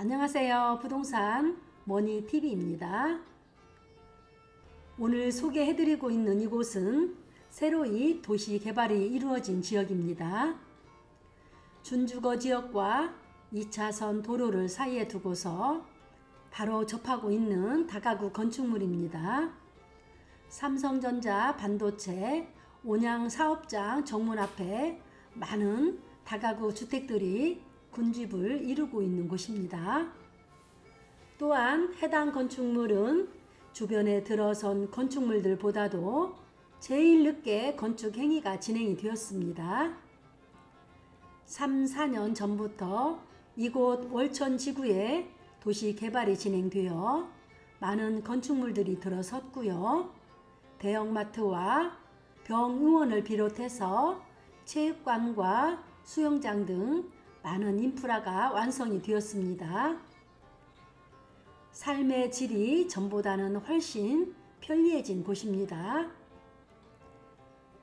안녕하세요. 부동산 머니TV입니다. 오늘 소개해드리고 있는 이곳은 새로이 도시 개발이 이루어진 지역입니다. 준주거 지역과 2차선 도로를 사이에 두고서 바로 접하고 있는 다가구 건축물입니다. 삼성전자 반도체 온양 사업장 정문 앞에 많은 다가구 주택들이 군집을 이루고 있는 곳입니다. 또한 해당 건축물은 주변에 들어선 건축물들보다도 제일 늦게 건축 행위가 진행이 되었습니다. 3, 4년 전부터 이곳 월천 지구에 도시 개발이 진행되어 많은 건축물들이 들어섰고요. 대형마트와 병의원을 비롯해서 체육관과 수영장 등 많은 인프라가 완성이 되었습니다. 삶의 질이 전보다는 훨씬 편리해진 곳입니다.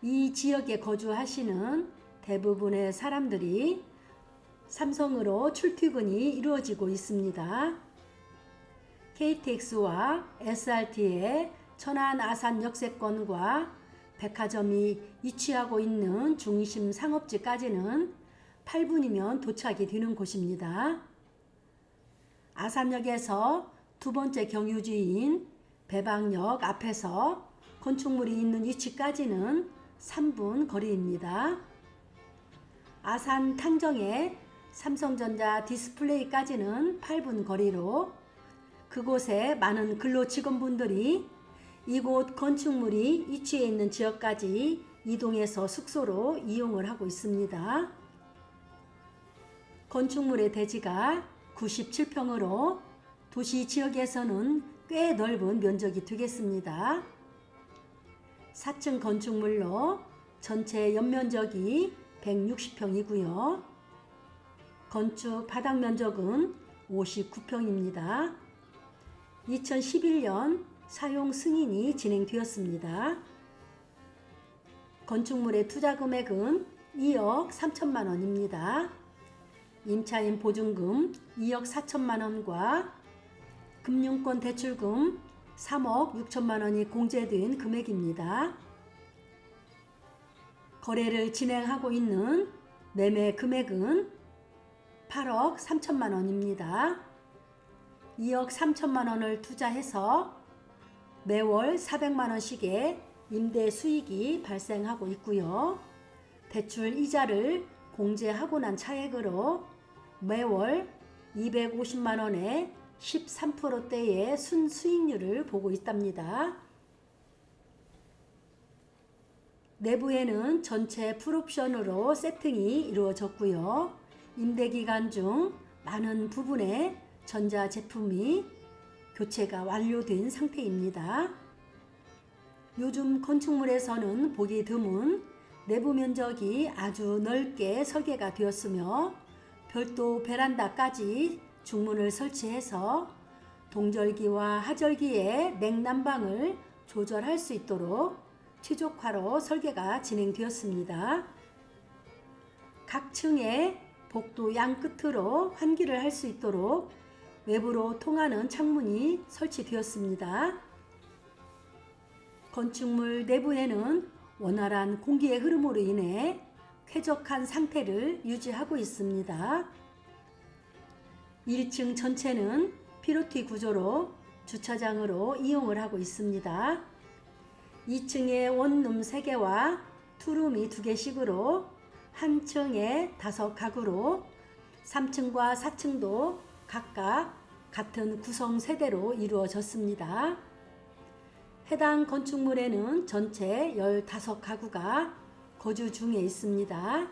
이 지역에 거주하시는 대부분의 사람들이 삼성으로 출퇴근이 이루어지고 있습니다. KTX와 SRT의 천안 아산 역세권과 백화점이 위치하고 있는 중심 상업지까지는 8분이면 도착이 되는 곳입니다. 아산역에서 두 번째 경유지인 배방역 앞에서 건축물이 있는 위치까지는 3분 거리입니다. 아산 탕정의 삼성전자 디스플레이까지는 8분 거리로 그곳에 많은 근로 직원분들이 이곳 건축물이 위치해 있는 지역까지 이동해서 숙소로 이용을 하고 있습니다. 건축물의 대지가 97평으로 도시 지역에서는 꽤 넓은 면적이 되겠습니다. 4층 건축물로 전체 연면적이 160평이고요. 건축 바닥 면적은 59평입니다. 2011년 사용 승인이 진행되었습니다. 건축물의 투자 금액은 2억 3천만 원입니다. 임차인 보증금 2억 4천만 원과 금융권 대출금 3억 6천만 원이 공제된 금액입니다. 거래를 진행하고 있는 매매 금액은 8억 3천만 원입니다. 2억 3천만 원을 투자해서 매월 400만 원씩의 임대 수익이 발생하고 있고요. 대출 이자를 공제하고 난 차액으로 매월 250만 원의 13%대의 순수익률을 보고 있답니다. 내부에는 전체 풀옵션으로 세팅이 이루어졌고요. 임대 기간 중 많은 부분의 전자 제품이 교체가 완료된 상태입니다. 요즘 건축물에서는 보기 드문 내부 면적이 아주 넓게 설계가 되었으며 별도 베란다까지 중문을 설치해서 동절기와 하절기에 냉난방을 조절할 수 있도록 최적화로 설계가 진행되었습니다. 각 층에 복도 양 끝으로 환기를 할 수 있도록 외부로 통하는 창문이 설치되었습니다. 건축물 내부에는 원활한 공기의 흐름으로 인해 쾌적한 상태를 유지하고 있습니다. 1층 전체는 피로티 구조로 주차장으로 이용을 하고 있습니다. 2층에 원룸 3개와 투룸이 2개씩으로 한 층에 5가구로 3층과 4층도 각각 같은 구성 세대로 이루어졌습니다. 해당 건축물에는 전체 15가구가 거주 중에 있습니다.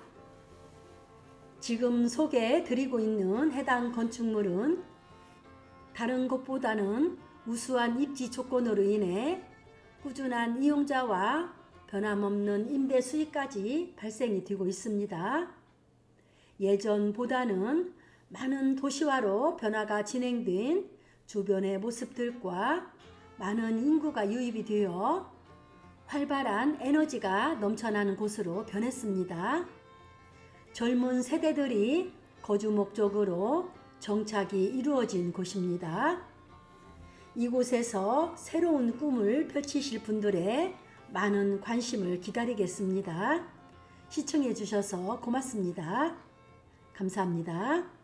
지금 소개해 드리고 있는 해당 건축물은 다른 곳보다는 우수한 입지 조건으로 인해 꾸준한 이용자와 변함없는 임대 수익까지 발생이 되고 있습니다. 예전보다는 많은 도시화로 변화가 진행된 주변의 모습들과 많은 인구가 유입이 되어 활발한 에너지가 넘쳐나는 곳으로 변했습니다. 젊은 세대들이 거주 목적으로 정착이 이루어진 곳입니다. 이곳에서 새로운 꿈을 펼치실 분들의 많은 관심을 기다리겠습니다. 시청해 주셔서 고맙습니다. 감사합니다.